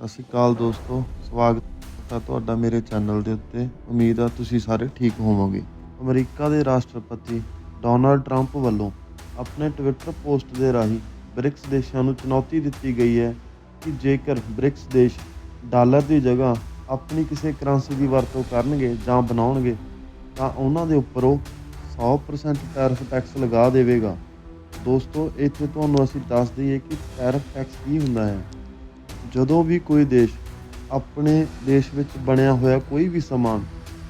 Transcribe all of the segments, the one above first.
ਸਤਿ ਸ਼੍ਰੀ ਅਕਾਲ ਦੋਸਤੋ, ਸਵਾਗਤ ਹੈ ਤੁਹਾਡਾ ਮੇਰੇ ਚੈਨਲ ਦੇ ਉੱਤੇ। ਉਮੀਦ ਆ ਤੁਸੀਂ ਸਾਰੇ ਠੀਕ ਹੋਵੋਗੇ। ਅਮਰੀਕਾ ਦੇ ਰਾਸ਼ਟਰਪਤੀ ਡੋਨਾਲਡ ਟਰੰਪ ਵੱਲੋਂ ਆਪਣੇ ਟਵਿੱਟਰ ਪੋਸਟ ਦੇ ਰਾਹੀਂ ਬ੍ਰਿਕਸ ਦੇਸ਼ਾਂ ਨੂੰ ਚੁਣੌਤੀ ਦਿੱਤੀ ਗਈ ਹੈ ਕਿ ਜੇਕਰ ਬ੍ਰਿਕਸ ਦੇਸ਼ ਡਾਲਰ ਦੀ ਜਗ੍ਹਾ ਆਪਣੀ ਕਿਸੇ ਕਰੰਸੀ ਦੀ ਵਰਤੋਂ ਕਰਨਗੇ ਜਾਂ ਬਣਾਉਣਗੇ, ਤਾਂ ਉਹਨਾਂ ਦੇ ਉੱਪਰ ਉਹ 100% ਟੈਰਿਫ ਟੈਕਸ ਲਗਾ ਦੇਵੇਗਾ। ਦੋਸਤੋ, ਇੱਥੇ ਤੁਹਾਨੂੰ ਅਸੀਂ ਦੱਸ ਦਈਏ ਕਿ ਟੈਰਿਫ ਟੈਕਸ ਕੀ ਹੁੰਦਾ ਹੈ। ਜਦੋਂ ਵੀ ਕੋਈ ਦੇਸ਼ ਆਪਣੇ ਦੇਸ਼ ਵਿੱਚ ਬਣਿਆ ਹੋਇਆ ਕੋਈ ਵੀ ਸਮਾਨ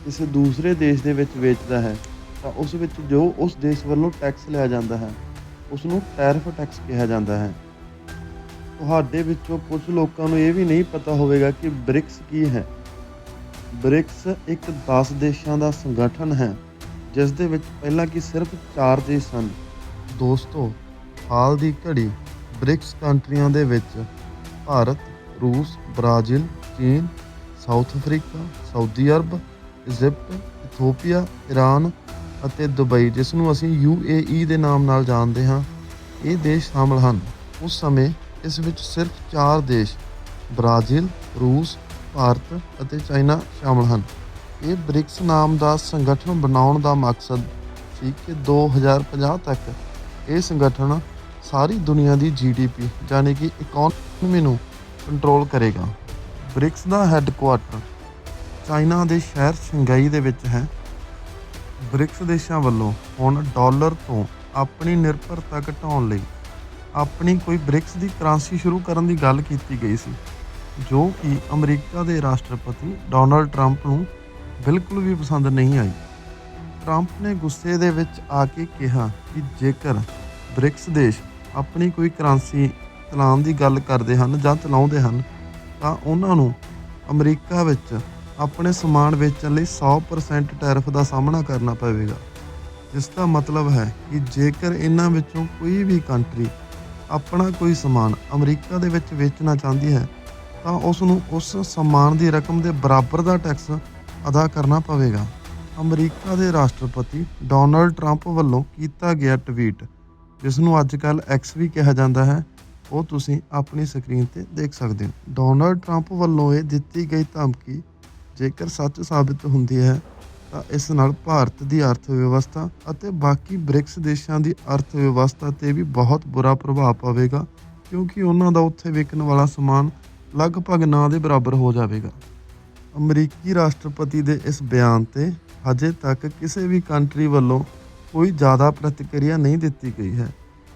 ਕਿਸੇ ਦੂਸਰੇ ਦੇਸ਼ ਦੇ ਵਿੱਚ ਵੇਚਦਾ ਹੈ, ਤਾਂ ਉਸ ਵਿੱਚ ਜੋ ਉਸ ਦੇਸ਼ ਵੱਲੋਂ ਟੈਕਸ ਲਿਆ ਜਾਂਦਾ ਹੈ ਉਸ ਨੂੰ ਟੈਰਿਫ ਟੈਕਸ ਕਿਹਾ ਜਾਂਦਾ ਹੈ। ਤੁਹਾਡੇ ਵਿੱਚੋਂ ਕੁਝ ਲੋਕਾਂ ਨੂੰ ਇਹ ਵੀ ਨਹੀਂ ਪਤਾ ਹੋਵੇਗਾ ਕਿ ਬ੍ਰਿਕਸ ਕੀ ਹੈ। ਬ੍ਰਿਕਸ ਇੱਕ 10 ਦੇਸ਼ਾਂ ਦਾ ਸੰਗਠਨ ਹੈ, ਜਿਸ ਦੇ ਵਿੱਚ ਪਹਿਲਾਂ ਕਿ ਸਿਰਫ 4 ਦੇਸ਼ ਸਨ। ਦੋਸਤੋ, ਹਾਲ ਦੀ ਘੜੀ ਬ੍ਰਿਕਸ ਕੰਟਰੀਆਂ ਦੇ ਵਿੱਚ ਭਾਰਤ, ਰੂਸ, ਬ੍ਰਾਜ਼ੀਲ, ਚੀਨ, South Africa, Saudi Arab, Egypt, Ethiopia Iran ਅਤੇ ਦੁਬਈ, ਜਿਸ ਨੂੰ ਅਸੀਂ UAE ਦੇ ਨਾਮ ਨਾਲ ਜਾਣਦੇ ਹਾਂ। ਇਹ ਦੇਸ਼ ਸ਼ਾਮਲ ਹਨ। ਉਸ ਸਮੇਂ ਇਸ ਵਿੱਚ ਸਿਰਫ 4 ਦੇਸ਼, ਬ੍ਰਾਜ਼ੀਲ, ਰੂਸ, ਭਾਰਤ ਅਤੇ ਚਾਈਨਾ ਸ਼ਾਮਲ ਹਨ। ਇਹ ਬ੍ਰਿਕਸ ਨਾਮ ਦਾ ਸੰਗਠਨ ਬਣਾਉਣ ਦਾ ਮਕਸਦ ਸੀ ਕਿ 2050 ਤੱਕ ਇਹ ਸੰਗਠਨ ਸਾਰੀ ਦੁਨੀਆ ਦੀ ਜੀਡੀਪੀ ਯਾਨੀ ਕਿ ਇਕਨੋਮੀ ਨੂੰ ਕੰਟਰੋਲ ਕਰੇਗਾ। ਬ੍ਰਿਕਸ ਦਾ ਹੈੱਡਕੁਆਟਰ ਚਾਈਨਾ ਦੇ ਸ਼ਹਿਰ ਸ਼ੰਘਾਈ ਦੇ ਵਿੱਚ ਹੈ। ਬ੍ਰਿਕਸ ਦੇਸ਼ਾਂ ਵੱਲੋਂ ਹੁਣ ਡਾਲਰ ਤੋਂ ਆਪਣੀ ਨਿਰਭਰਤਾ ਘਟਾਉਣ ਲਈ ਆਪਣੀ ਕੋਈ ਬ੍ਰਿਕਸ ਦੀ ਕਰੰਸੀ ਸ਼ੁਰੂ ਕਰਨ ਦੀ ਗੱਲ ਕੀਤੀ ਗਈ ਸੀ, ਜੋ ਕਿ ਅਮਰੀਕਾ ਦੇ ਰਾਸ਼ਟਰਪਤੀ ਡੋਨਲਡ ਟਰੰਪ ਨੂੰ ਬਿਲਕੁਲ ਵੀ ਪਸੰਦ ਨਹੀਂ ਆਈ। ਟਰੰਪ ਨੇ ਗੁੱਸੇ ਦੇ ਵਿੱਚ ਆ ਕੇ ਕਿਹਾ ਕਿ ਜੇਕਰ ਬ੍ਰਿਕਸ ਦੇਸ਼ ਆਪਣੀ ਕੋਈ ਕਰੰਸੀ ਚਲਾਉਣ ਦੀ ਗੱਲ ਕਰਦੇ ਹਨ ਜਾਂ ਚਲਾਉਂਦੇ ਹਨ, ਤਾਂ ਉਹਨਾਂ ਨੂੰ ਅਮਰੀਕਾ ਵਿੱਚ ਆਪਣੇ ਸਮਾਨ ਵੇਚਣ ਲਈ 100% ਟੈਰਿਫ ਦਾ ਸਾਹਮਣਾ ਕਰਨਾ ਪਵੇਗਾ। ਇਸ ਦਾ ਮਤਲਬ ਹੈ ਕਿ ਜੇਕਰ ਇਹਨਾਂ ਵਿੱਚੋਂ ਕੋਈ ਵੀ ਕੰਟਰੀ ਆਪਣਾ ਕੋਈ ਸਮਾਨ ਅਮਰੀਕਾ ਦੇ ਵਿੱਚ ਵੇਚਣਾ ਚਾਹੁੰਦੀ ਹੈ, ਤਾਂ ਉਸ ਨੂੰ ਉਸ ਸਮਾਨ ਦੀ ਰਕਮ ਦੇ ਬਰਾਬਰ ਦਾ ਟੈਕਸ ਅਦਾ ਕਰਨਾ ਪਵੇਗਾ। ਅਮਰੀਕਾ ਦੇ ਰਾਸ਼ਟਰਪਤੀ ਡੋਨਲਡ ਟਰੰਪ ਵੱਲੋਂ ਕੀਤਾ ਗਿਆ ਟਵੀਟ, ਜਿਸ ਨੂੰ ਅੱਜ ਕੱਲ ਐਕਸ ਵੀ ਕਿਹਾ ਜਾਂਦਾ ਹੈ ਉਹ ਤੁਸੀਂ ਆਪਣੀ ਸਕਰੀਨ ਤੇ ਦੇਖ ਸਕਦੇ ਹੋ। ਡੋਨਲਡ ਟਰੰਪ ਵੱਲੋਂ ਇਹ ਦਿੱਤੀ ਗਈ ਧਮਕੀ, ਜੇਕਰ ਸੱਚ ਸਾਬਿਤ ਹੁੰਦੀ ਹੈ, ਤਾਂ ਇਸ ਨਾਲ ਭਾਰਤ ਦੀ ਅਰਥ ਵਿਵਸਥਾ ਅਤੇ ਬਾਕੀ ਬ੍ਰਿਕਸ ਦੇਸ਼ਾਂ ਦੀ ਅਰਥ ਵਿਵਸਥਾ ਤੇ ਵੀ ਬਹੁਤ ਬੁਰਾ ਪ੍ਰਭਾਵ ਪਵੇਗਾ, ਕਿਉਂਕਿ ਉਹਨਾਂ ਦਾ ਉੱਥੇ ਵਿਕਣ ਵਾਲਾ ਸਮਾਨ ਲਗਭਗ ਨਾ ਦੇ ਬਰਾਬਰ ਹੋ ਜਾਵੇਗਾ। ਅਮਰੀਕੀ ਰਾਸ਼ਟਰਪਤੀ ਦੇ ਇਸ ਬਿਆਨ ਤੇ ਹਜੇ ਤੱਕ ਕਿਸੇ ਵੀ ਕੰਟਰੀ ਵੱਲੋਂ ਕੋਈ ਜ਼ਿਆਦਾ ਪ੍ਰਤੀਕਿਰਿਆ ਨਹੀਂ ਦਿੱਤੀ ਗਈ ਹੈ।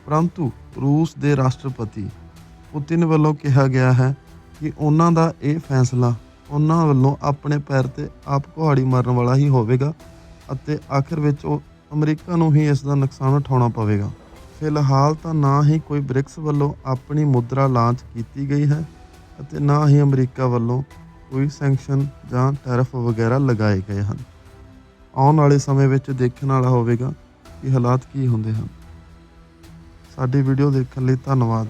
ਪਰੰਤੂ ਰੂਸ ਦੇ ਰਾਸ਼ਟਰਪਤੀ ਪੁਤਿਨ ਵੱਲੋਂ ਕਿਹਾ ਗਿਆ ਹੈ ਕਿ ਉਹਨਾਂ ਦਾ ਇਹ ਫੈਸਲਾ ਉਹਨਾਂ ਵੱਲੋਂ ਆਪਣੇ ਪੈਰ ਤੇ ਆਪ ਕੁਹਾੜੀ ਮਾਰਨ ਵਾਲਾ ਹੀ ਹੋਵੇਗਾ ਅਤੇ ਆਖਿਰ ਵਿੱਚ ਉਹ ਅਮਰੀਕਾ ਨੂੰ ਹੀ ਇਸ ਦਾ ਨੁਕਸਾਨ ਉਠਾਉਣਾ ਪਵੇਗਾ। ਫਿਲਹਾਲ ਤਾਂ ਨਾ ਹੀ ਕੋਈ ਬ੍ਰਿਕਸ ਵੱਲੋਂ ਆਪਣੀ ਮੁਦਰਾ ਲਾਂਚ ਕੀਤੀ ਗਈ ਹੈ ਅਤੇ ਨਾ ਹੀ ਅਮਰੀਕਾ ਵੱਲੋਂ ਕੋਈ ਸੈਂਕਸ਼ਨ ਜਾਂ ਟੈਰਫ ਵਗੈਰਾ ਲਗਾਏ ਗਏ ਹਨ। ਆਉਣ ਵਾਲੇ ਸਮੇਂ ਵਿੱਚ ਦੇਖਣ ਵਾਲਾ ਹੋਵੇਗਾ ਕਿ ਹਾਲਾਤ ਕੀ ਹੁੰਦੇ ਹਨ। ਸਾਡੀ ਵੀਡੀਓ ਦੇਖਣ ਲਈ ਧੰਨਵਾਦ।